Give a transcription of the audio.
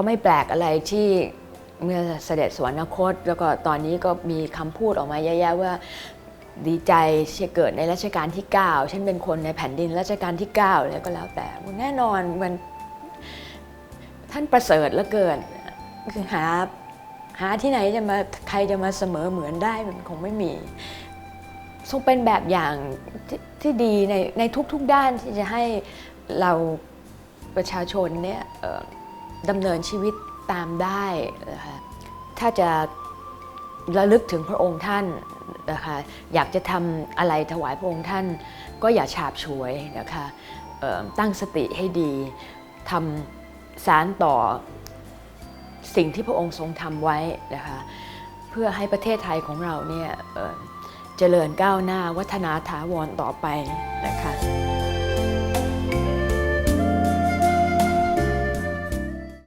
ก็ไม่แปลกอะไรที่เมื่อเสด็จสวรรคต แล้วก็ตอนนี้ก็มีคำพูดออกมาเยอะๆว่าดีใจที่เกิดในรัชกาลที่ 9 ฉันเป็นคนในแผ่นดินรัชกาลที่9อะไรก็แล้วแต่แน่นอนมันท่านประเสริฐเหลือเกิน คือหาหาที่ไหนจะมาใครจะมาเสมอเหมือนได้มันคงไม่มี ทรงเป็นแบบอย่างทที่ดีในในทุกๆด้านที่จะให้เราประชาชนเนี่ย ดำเนินชีวิตตามได้นะคะถ้าจะระลึกถึงพระองค์ท่านนะคะอยากจะทำอะไรถวายพระองค์ท่าน ก็อย่าฉาบฉวยนะคะตั้งสติให้ดีทำสารต่อสิ่งที่พระองค์ทรงทำไว้นะคะเพื่อให้ประเทศไทยของเราเนี่ยเอ่อเจริญก้าวหน้าวัฒนาถาวรต่อไปนะคะ